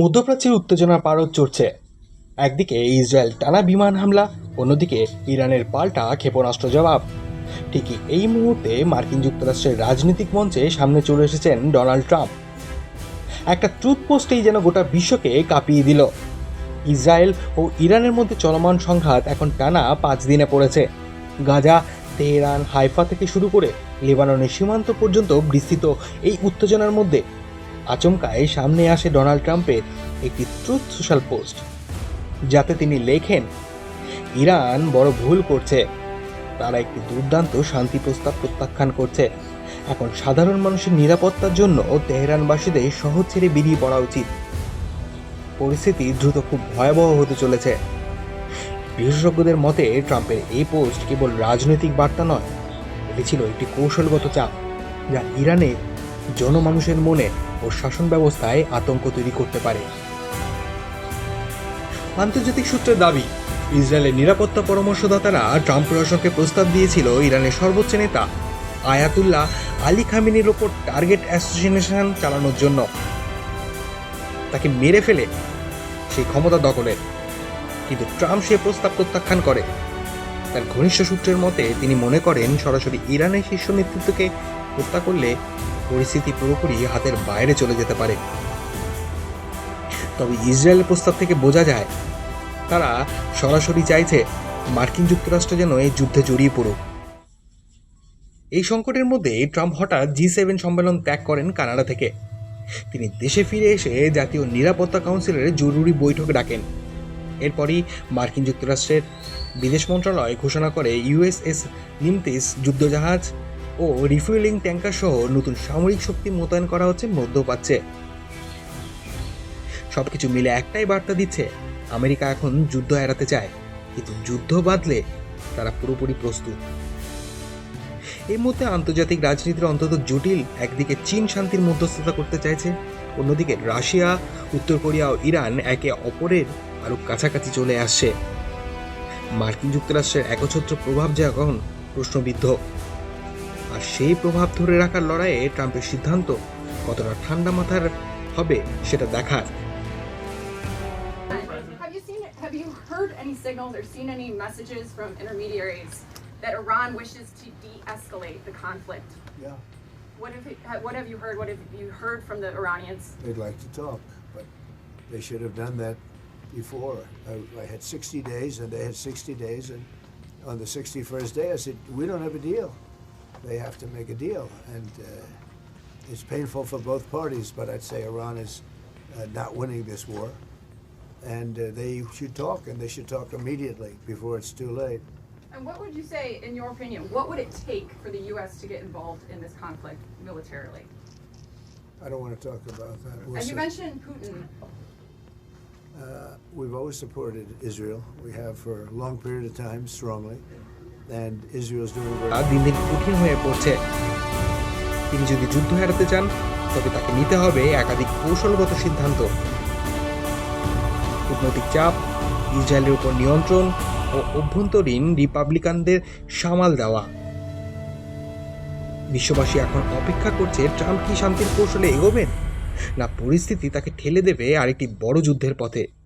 মধ্যপ্রাচ্যের উত্তেজনার পারদ চড়ছে। একদিকে ইসরায়েল টানা বিমান হামলা, অন্যদিকে ইরানের পাল্টা ক্ষেপণাস্ত্র জবাব। ঠিকই এই মুহূর্তে মার্কিন যুক্তরাষ্ট্রের রাজনৈতিক মঞ্চে সামনে চলে এসেছেন ডোনাল্ড ট্রাম্প। একটা ট্রুথ পোস্টেই যেন গোটা বিশ্বকে কাঁপিয়ে দিল। ইসরায়েল ও ইরানের মধ্যে চলমান সংঘাত এখন টানা পাঁচ দিনে পড়েছে। গাজা, তেহরান, হাইফা থেকে শুরু করে লেবাননের সীমান্ত পর্যন্ত বিস্তৃত এই উত্তেজনার মধ্যে আচমকায় সামনে আসে ডোনাল্ড ট্রাম্পের একটি ট্রুথ সোশ্যাল পোস্ট যাতে তিনি লেখেন, ইরান বড় ভুল করছে। তারা একটি দুর্দান্ত শান্তি প্রস্তাব প্রত্যাখ্যান করছে। এখন সাধারণ মানুষের নিরাপত্তার জন্য তেহরানবাসীদের শহর ছেড়ে বেরিয়ে পড়া উচিত। পরিস্থিতি দ্রুত খুব ভয়াবহ হতে চলেছে। বিশেষজ্ঞদের মতে, ট্রাম্পের এই পোস্ট কেবল রাজনৈতিক বার্তা নয়, এটি ছিল একটি কৌশলগত চাপ, যা ইরানে জনমানুষের মনে ও শাসন ব্যবস্থায় আতঙ্ক তৈরি করতে পারে। আন্তর্জাতিক সূত্রের দাবি, ইসরায়েলের নিরাপত্তা পরামর্শদাতারা ট্রাম্প প্রশাসনকে প্রস্তাব দিয়েছিল ইরানের সর্বোচ্চ নেতা আয়াতুল্লাহ আলী খামিনির ওপর টার্গেট অ্যাসোসিয়েশন চালানোর জন্য। তাকে মেরে ফেলে সেই ক্ষমতা দখলের। কিন্তু ট্রাম্প সে প্রস্তাব প্রত্যাখ্যান করে। তার ঘনিষ্ঠ সূত্রের মতে, তিনি মনে করেন সরাসরি ইরানের শীর্ষ নেতৃত্বকে হত্যা করলে পরিস্থিতি পুরোপুরি হাতের বাইরে চলে যেতে পারে। তবে ইসরায়েলের প্রস্তাব থেকে বোঝা যায়, তারা সরাসরি চাইছে মার্কিন যুক্তরাষ্ট্র যেন এই যুদ্ধে জড়িয়ে পড়ুক। এই সংকটের মধ্যে ট্রাম্প হঠাৎ জি সেভেন সম্মেলন ত্যাগ করেন কানাডা থেকে। তিনি দেশে ফিরে এসে জাতীয় নিরাপত্তা কাউন্সিলের জরুরি বৈঠক ডাকেন। এরপরই মার্কিন যুক্তরাষ্ট্রের বিদেশ মন্ত্রণালয় ঘোষণা করে ইউএসএস নিমতিস যুদ্ধজাহাজ ও রিফুয়েলিং ট্যাঙ্কার সহ নতুন সামরিক শক্তি মোতায়েন করা হচ্ছে মধ্যপ্রাচ্যে। সবকিছু মিলে একটাই বার্তা দিচ্ছে, আমেরিকা এখন যুদ্ধ এড়াতে চায়, কিন্তু যুদ্ধ বাঁধলে তারা পুরোপুরি প্রস্তুত। এই মুহূর্তে আন্তর্জাতিক রাজনীতির অন্তত জটিল, একদিকে চীন শান্তির মধ্যস্থতা করতে চাইছে, অন্যদিকে রাশিয়া, উত্তর কোরিয়া ও ইরান একে অপরের আরও কাছাকাছি চলে আসছে। মার্কিন যুক্তরাষ্ট্রের একছত্র প্রভাব যে এখন প্রশ্নবিদ্ধ। আর সেই প্রভাব ধরে রাখার লড়াইয়ে ট্রাম্পের সিদ্ধান্ত কতটা ঠান্ডা মাথার হবে সেটা দেখার Have you seen, have you heard any signals or seen any messages from intermediaries that Iran wishes to de-escalate the conflict? Yeah, What have, you- ha- what have you heard? What have you heard from the Iranians? they'd like to talk, but they should have done that before. I, I had 60 days, and they had 60 days, and on the 61st day, I said, "We don't have a deal. They have to make a deal." And uh, it's painful for both parties, but I'd say Iran is uh, not winning this war, and uh, they should talk, and they should talk immediately before it's too late. And what would you say, in your opinion, what would it take for the U.S. to get involved in this conflict militarily? I don't want to talk about that. We'll And you mentioned Putin. Uh, we've always supported Israel. We have for a long period of time, strongly, তা দিন দিন কঠিন হয়ে পড়ছে। তিনি যদি যুদ্ধ এড়াতে চান, তবে তাকে নিতে হবে একাধিক কৌশলগত সিদ্ধান্ত। কূটনৈতিক চাপ, ইসরায়েলের উপর নিয়ন্ত্রণ ও অভ্যন্তরীণ রিপাবলিকানদের সামাল দেওয়া। বিশ্ববাসী এখন অপেক্ষা করছে, ট্রাম্প কি শান্তির কৌশলে এগোবেন? না পরিস্থিতি তাকে ঠেলে দেবে আরেকটি বড় যুদ্ধের পথে।